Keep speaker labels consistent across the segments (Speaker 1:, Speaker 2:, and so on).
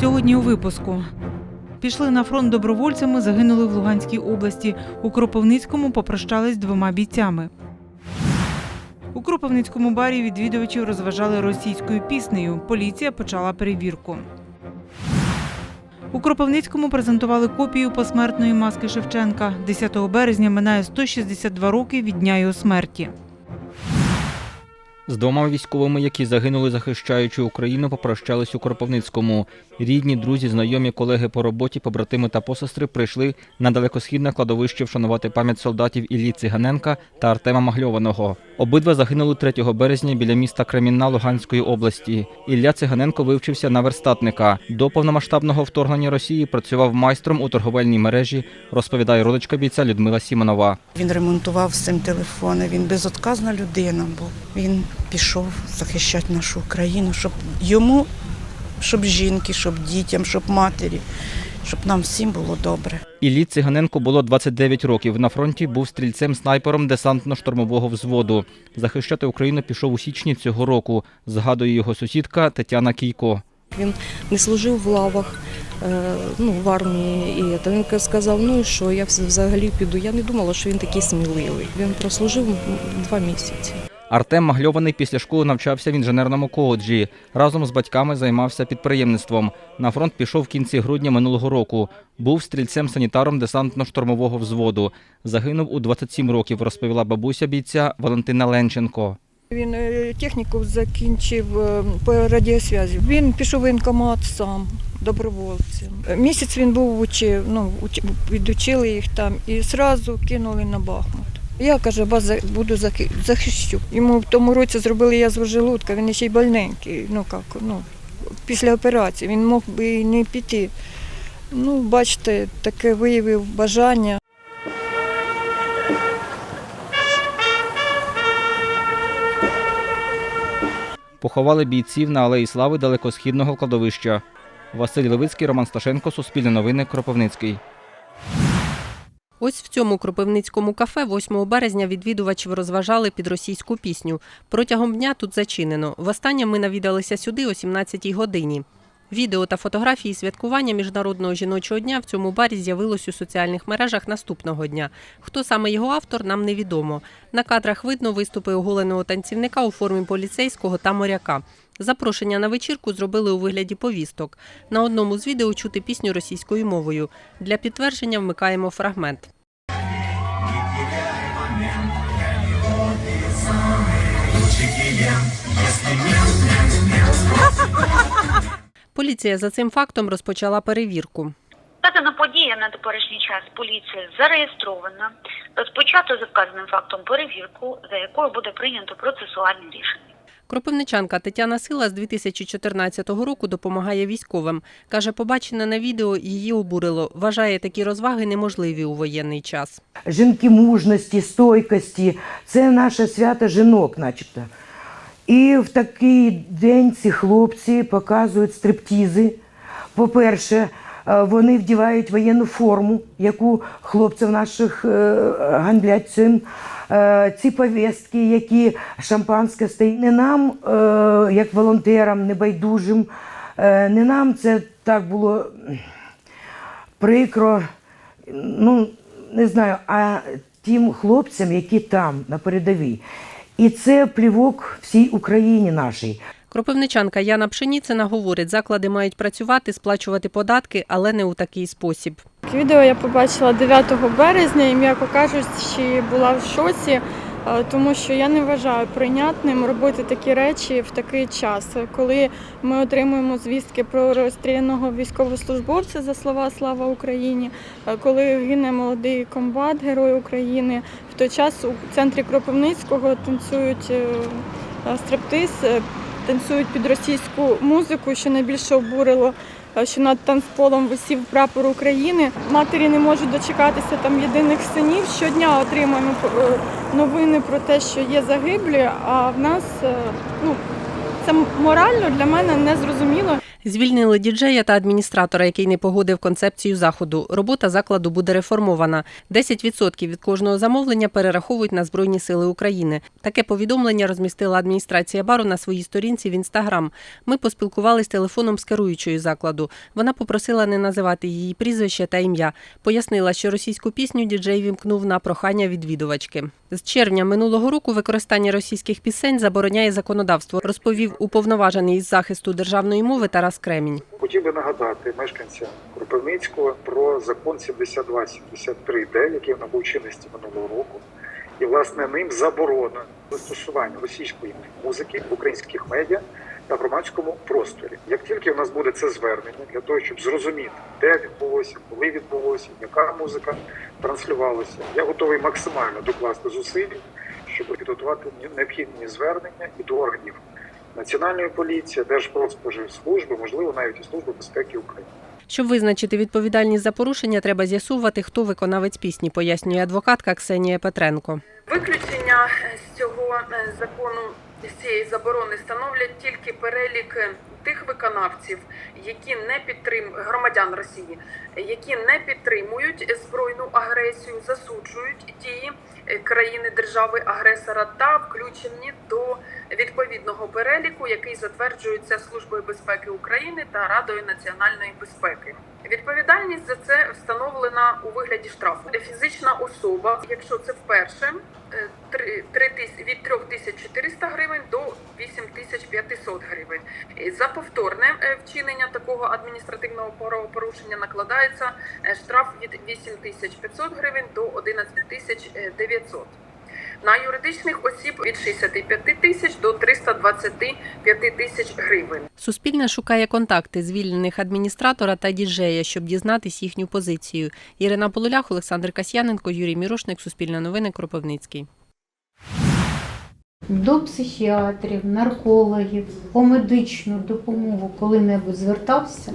Speaker 1: Сьогодні у випуску. Пішли на фронт добровольцями, загинули в Луганській області. У Кропивницькому попрощались двома бійцями. У Кропивницькому барі відвідувачів розважали російською піснею. Поліція почала перевірку. У Кропивницькому презентували копію посмертної маски Шевченка. 10 березня минає 162 роки від дня його смерті.
Speaker 2: З двома військовими, які загинули, захищаючи Україну, попрощались у Кропивницькому. Рідні, друзі, знайомі, колеги по роботі, побратими та посестри прийшли на далекосхідне кладовище вшанувати пам'ять солдатів Іллі Циганенка та Артема Магльованого. Обидва загинули 3 березня біля міста Кремінна Луганської області. Ілля Циганенко вивчився на верстатника. До повномасштабного вторгнення Росії працював майстром у торговельній мережі, розповідає родичка бійця Людмила Сімонова.
Speaker 3: Він ремонтував цим телефони, він безотказна людина був. Він пішов захищати нашу Україну, щоб йому, щоб жінки, щоб дітям, щоб матері, щоб нам всім було добре.
Speaker 2: Іллі Циганенко було 29 років. На фронті був стрільцем-снайпером десантно-штурмового взводу. Захищати Україну пішов у січні цього року, згадує його сусідка Тетяна Кійко.
Speaker 4: Він не служив в лавах, е, ну, в армії. І це. він сказав, ну і що, я взагалі піду. Я не думала, що він такий сміливий. Він прослужив два місяці.
Speaker 2: Артем Магльований після школи навчався в інженерному коледжі. Разом з батьками займався підприємництвом. На фронт пішов в кінці грудня минулого року. Був стрільцем-санітаром десантно-штурмового взводу. Загинув у 27 років, розповіла бабуся бійця Валентина Ленченко.
Speaker 5: Він е, техніку закінчив е, по радіосвязі. Він пішов в воєнкомат сам, добровольцем. Е, Місяць він був учив, ну, відучили їх там і одразу кинули на Бахмут. Я каже, вас буду захищу. Йому в тому році зробили язву желудка, він ще й больненький. Ну як, ну, після операції він мог би і не піти. Ну, бачите, таке виявив бажання.
Speaker 2: Поховали бійців на Алеї Слави далекосхідного кладовища. Василь Левицький, Роман Сташенко, Суспільне новини, Кропивницький.
Speaker 6: Ось в цьому кропивницькому кафе 8 березня відвідувачів розважали під російську пісню. Протягом дня тут зачинено. Востаннє ми навідалися сюди о 17-й годині. Відео та фотографії святкування Міжнародного жіночого дня в цьому барі з'явилось у соціальних мережах наступного дня. Хто саме його автор, нам невідомо. На кадрах видно виступи оголеного танцівника у формі поліцейського та моряка. Запрошення на вечірку зробили у вигляді повісток. На одному з відео чути пісню російською мовою. Для підтвердження вмикаємо фрагмент. Поліція за цим фактом розпочала перевірку.
Speaker 7: Вказана подія на теперішній час поліції зареєстрована. Розпочато за вказаним фактом перевірку, за якою буде прийнято процесуальне рішення.
Speaker 6: Кропивничанка Тетяна Сила з 2014 року допомагає військовим. Каже, побачене на відео її обурило. Вважає такі розваги неможливі у воєнний час.
Speaker 8: жінки мужності, стойкості. Це наше свято жінок, начебто. І в такий день ці хлопці показують стриптізи. По-перше, е, вони вдівають воєнну форму, яку хлопців наших е, гандлять цим. Е, Ці повістки, які шампанське стоїть, не нам, як волонтерам, небайдужим, не нам це так було прикро, ну не знаю, а тим хлопцям, які там на передовій. І це плівок всій Україні нашій.
Speaker 6: Кропивничанка Яна Пшеніцина говорить, заклади мають працювати, сплачувати податки, але не у такий спосіб.
Speaker 9: Відео я побачила 9 березня і, м'яко кажучи, була в шоці, тому що я не вважаю прийнятним робити такі речі в такий час, коли ми отримуємо звістки про розстріляного військовослужбовця за слова Слава Україні, е, коли гине молодий комбат, герой України. В той час у центрі Кропивницького танцюють е, е, стриптиз, е, танцюють під російську музику, що найбільше обурило е, що над танцполом висів прапор України. Матері не можуть дочекатися там єдиних синів. Щодня отримуємо е, новини про те, що є загиблі. А в нас е, ну це морально для мене не зрозуміло.
Speaker 6: Звільнили діджея та адміністратора, який не погодив концепцію заходу. Робота закладу буде реформована. 10% від кожного замовлення перераховують на Збройні Сили України. Таке повідомлення розмістила адміністрація бару на своїй сторінці в інстаграм. Ми поспілкувались телефоном з керуючою закладу. Вона попросила не називати її прізвище та ім'я. Пояснила, що російську пісню діджей вімкнув на прохання відвідувачки. З червня минулого року використання російських пісень забороняє законодавство, розповів уповноважений із захисту державної мови Тарас Кремінь.
Speaker 10: Хотів би нагадати мешканцям Кропивницького про закон 72-73Д, який набув чинності минулого року. І власне ним заборона застосування російської музики в українських медіа та громадському просторі. Як тільки в нас буде це звернення для того, щоб зрозуміти, де відбулося, коли відбулося, яка музика транслювалася, я готовий максимально докласти зусиль, щоб підготувати необхідні звернення і до органів Національної поліції, Держпродспоживслужби, можливо, навіть і Служби безпеки України.
Speaker 6: Щоб визначити відповідальність за порушення, треба з'ясувати, хто виконавець пісні, пояснює адвокатка Ксенія Петренко.
Speaker 11: Виключення з цього е, закону з цієї заборони становлять тільки перелік е, тих виконавців, які не підтрим громадян Росії, які не підтримують збройну агресію, засуджують дії е, країни держави агресора та включені до відповідного переліку, який затверджується Службою безпеки України та Радою національної безпеки. Відповідальність за це встановлена у вигляді штрафу. Фізична особа, якщо це вперше, е, від 3400 гривень до 8500 гривень. За повторне е, вчинення такого адміністративного правопорушення накладається е, штраф від 8500 гривень до 11900. На юридичних осіб від 65 тисяч до 325 тисяч гривень.
Speaker 6: Суспільне шукає контакти звільнених адміністратора та діджея, щоб дізнатись їхню позицію. Ірина Полулях, Олександр Касьяненко, Юрій Мірошник, Суспільне новини, Кропивницький.
Speaker 12: До психіатрів, наркологів, по медичну допомогу коли-небудь звертався?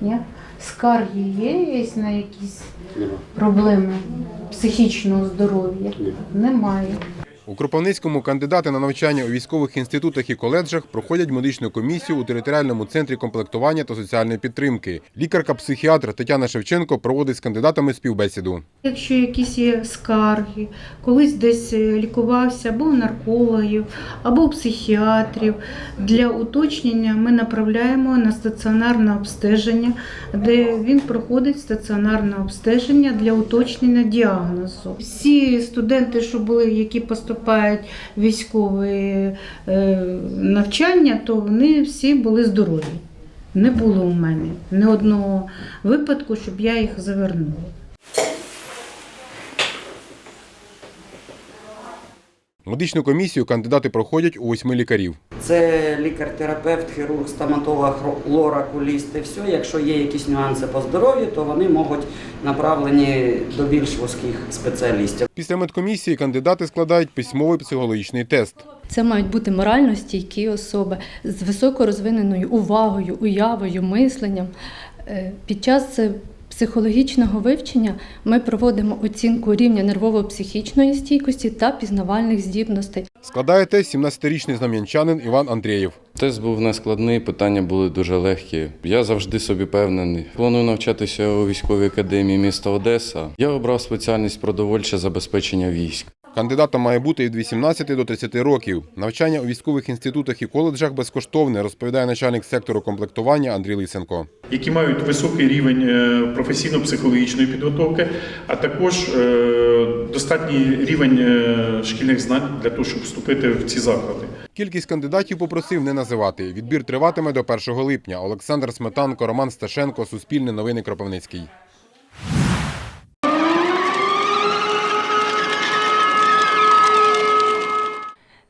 Speaker 12: Ні. Скарги є є на якісь проблеми психічного здоров'я? Немає.
Speaker 13: У Кропивницькому кандидати на навчання у військових інститутах і коледжах проходять медичну комісію у територіальному центрі комплектування та соціальної підтримки. Лікарка-психіатр Тетяна Шевченко проводить з кандидатами співбесіду.
Speaker 12: Якщо якісь є скарги, колись десь е, лікувався або у наркологів, або у психіатрів, для уточнення ми направляємо на стаціонарне обстеження, де він проходить стаціонарне обстеження для уточнення діагнозу. Всі студенти, що були, які поступають військові е, навчання, то вони всі були здорові. Не було у мене ні одного випадку, щоб я їх завернула.
Speaker 13: Медичну комісію кандидати проходять у восьми лікарів.
Speaker 14: Це лікар-терапевт, хірург, стоматолог, лор, окуліст і все. Якщо є якісь нюанси по здоров'ю, то вони можуть направлені до більш вузьких спеціалістів.
Speaker 13: Після медкомісії кандидати складають письмовий психологічний тест.
Speaker 15: Це мають бути морально стійкі особи з високо розвиненою увагою, уявою, мисленням. Е, Під час психологічного вивчення ми проводимо оцінку рівня нервово-психічної стійкості та пізнавальних здібностей.
Speaker 13: Складає тест 17-річний знам'янчанин Іван Андрієв.
Speaker 16: Тест був нескладний, питання були дуже легкі. Я завжди собі певнений. Планую навчатися у військовій академії міста Одеса. Я обрав спеціальність продовольче забезпечення військ.
Speaker 13: Кандидатам має бути від 18 до 30 років. Навчання у військових інститутах і коледжах безкоштовне, розповідає начальник сектору комплектування Андрій Лисенко.
Speaker 17: які мають високий рівень е, професійно-психологічної підготовки, а також е, достатній рівень е, шкільних знань для того, щоб вступити в ці заклади.
Speaker 13: Кількість кандидатів попросив не називати. Відбір триватиме до 1 липня. Олександр Сметанко, Роман Сташенко, Суспільне новини Кропивницький.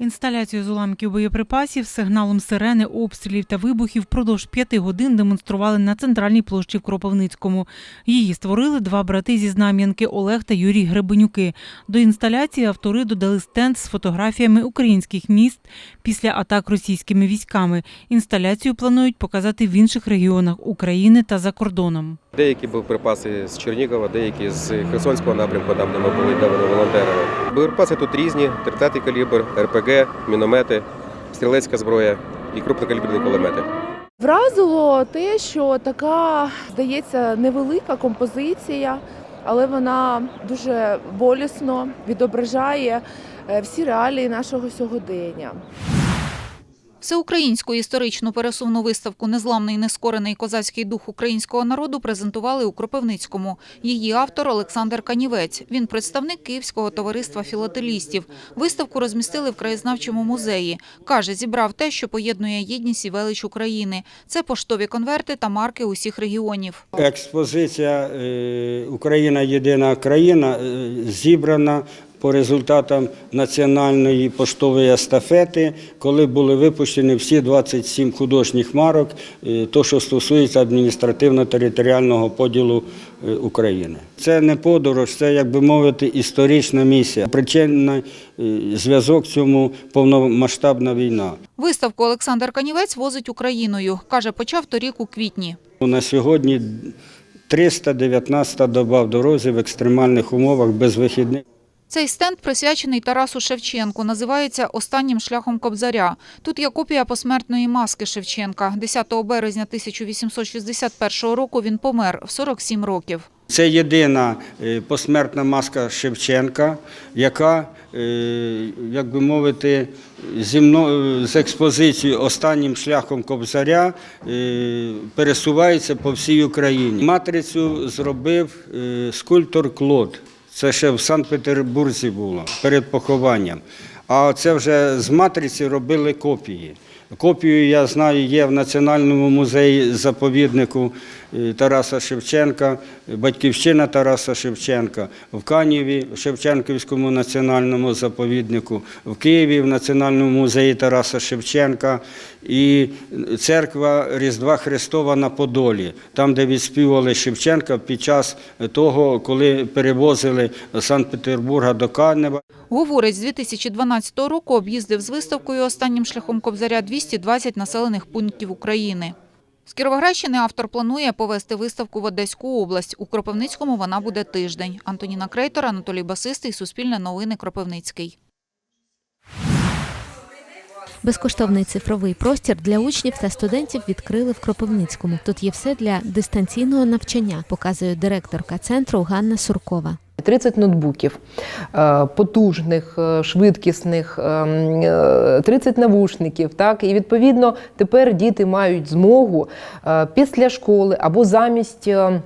Speaker 1: Інсталяцію з уламків боєприпасів сигналом сирени, обстрілів та вибухів впродовж п'яти годин демонстрували на центральній площі в Кропивницькому. Її створили два брати зі Знам'янки Олег та Юрій Гребенюки. До інсталяції автори додали стенд з фотографіями українських міст після атак російськими військами. Інсталяцію планують показати в інших регіонах України та за кордоном.
Speaker 18: Деякі боєприпаси з Чернігова, деякі з Херсонського напрямку, там де ми були, де вони волонтерами. Боєприпаси тут різні: 30-й калібр, РПГ, міномети, стрілецька зброя і крупнокаліберні кулемети.
Speaker 19: Вразило те, що така, здається, невелика композиція, але вона дуже болісно відображає е, всі реалії нашого сьогодення.
Speaker 20: Всеукраїнську історичну пересувну виставку Незламний нескорений козацький дух українського народу презентували у Кропивницькому. Її автор Олександр Канівець. Він представник Київського товариства філателістів. Виставку розмістили в краєзнавчому музеї. Каже, зібрав те, що поєднує єдність і велич України. Це поштові конверти та марки усіх регіонів.
Speaker 21: Експозиція е, Україна єдина країна е, зібрана по результатам національної поштової естафети, коли були випущені всі 27 художніх марок, е, то що стосується адміністративно-територіального поділу е, України. Це не подорож, це, як би мовити, історична місія. Причинний е, зв'язок цьому повномасштабна війна.
Speaker 20: Виставку Олександр Канівець возить Україною. Каже, почав торік у квітні.
Speaker 21: На сьогодні 319-та доба в дорозі в екстремальних умовах без вихідних.
Speaker 20: Цей стенд присвячений Тарасу Шевченку. Називається «Останнім шляхом Кобзаря». Тут є копія посмертної маски Шевченка. 10 березня 1861 року він помер в 47 років.
Speaker 21: Це єдина е, посмертна маска Шевченка, яка, е, як би мовити, зі мною з експозицією останнім шляхом Кобзаря е, пересувається по всій Україні. Матрицю зробив е, скульптор Клод. Це ще в Санкт-Петербурзі було перед похованням. А це вже з матриці робили копії. Копію, я знаю, є в Національному музеї заповіднику Тараса Шевченка, батьківщина Тараса Шевченка, в Каніві, в Шевченківському національному заповіднику, в Києві в Національному музеї Тараса Шевченка і церква Різдва Христова на Подолі, там, де відспівали Шевченка під час того, коли перевозили Санкт-Петербурга до Канева.
Speaker 20: Говорить, з 2012 року об'їздив з виставкою «Останнім шляхом Кобзаря» 220 населених пунктів України. З Кіровоградщини автор планує повести виставку в Одеську область. У Кропивницькому вона буде тиждень. Антоніна Крейтор, Анатолій Басистий, Суспільне новини, Кропивницький.
Speaker 2: Безкоштовний цифровий простір для учнів та студентів відкрили в Кропивницькому. Тут є все для дистанційного навчання, показує директорка центру Ганна Суркова.
Speaker 22: 30 ноутбуків е, потужних, е, швидкісних, е, е, 30 навушників. Так і відповідно тепер діти мають змогу е, після школи або замість. е,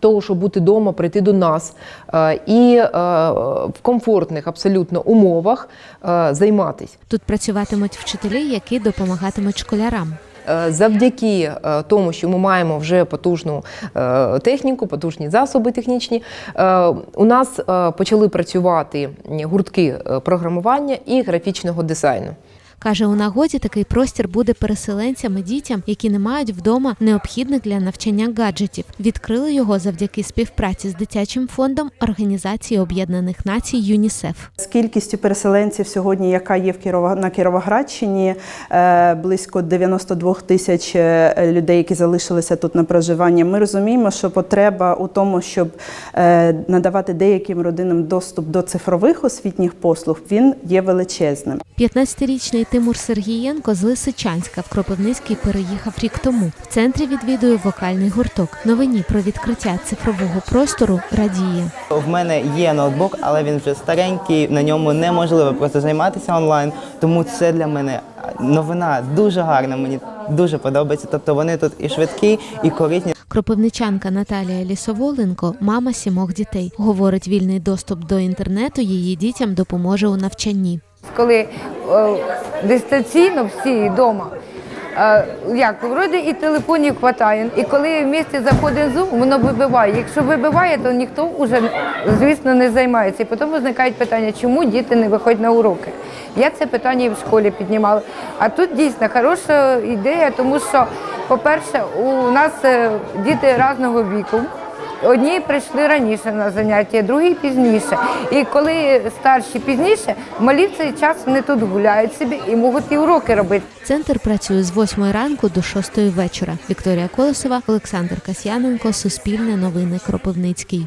Speaker 22: Того, щоб бути вдома, прийти до нас е, і е, в комфортних абсолютно умовах е, займатися.
Speaker 2: Тут працюватимуть вчителі, які допомагатимуть школярам.
Speaker 22: Е, Завдяки е, тому, що ми маємо вже потужну е, техніку, потужні засоби технічні, у нас почали працювати гуртки програмування і графічного дизайну.
Speaker 2: Каже, у нагоді такий простір буде переселенцям і дітям, які не мають вдома необхідних для навчання гаджетів. Відкрили його завдяки співпраці з дитячим фондом Організації Об'єднаних Націй ЮНІСЕФ.
Speaker 23: З кількістю переселенців сьогодні, яка є в Кірова на Кіровоградщині, е, близько 92 тисяч е, людей, які залишилися тут на проживання. Ми розуміємо, що потреба у тому, щоб е, надавати деяким родинам доступ до цифрових освітніх послуг, він є величезним.
Speaker 2: 15-річний Тимур Сергієнко з Лисичанська в Кропивницький переїхав рік тому. В центрі відвідує вокальний гурток. Новині про відкриття цифрового простору радіє.
Speaker 24: В мене є ноутбук, але він вже старенький. На ньому неможливо просто займатися онлайн. Тому це для мене новина дуже гарна. Мені дуже подобається. Тобто вони тут і швидкі, і корисні.
Speaker 2: Кропивничанка Наталія Лісоволенко, мама сімох дітей, говорить, вільний доступ до інтернету її дітям допоможе у навчанні.
Speaker 25: Коли е, дистанційно всі вдома. Е, як вроді і телефонів вистачає. І коли в місті заходить зум, воно вибиває. Якщо вибиває, то ніхто вже звісно не займається. І потім виникають питання, чому діти не виходять на уроки. Я це питання і в школі піднімала. А тут дійсно хороша ідея, тому що, по-перше, у нас е, діти різного віку. Одні прийшли раніше на заняття, другі пізніше. І коли старші пізніше, малі в цей час вони тут гуляють собі і можуть і уроки робити.
Speaker 2: Центр працює з 8 ранку до 6 вечора. Вікторія Колосова, Олександр Касьяненко, Суспільне новини Кропивницький.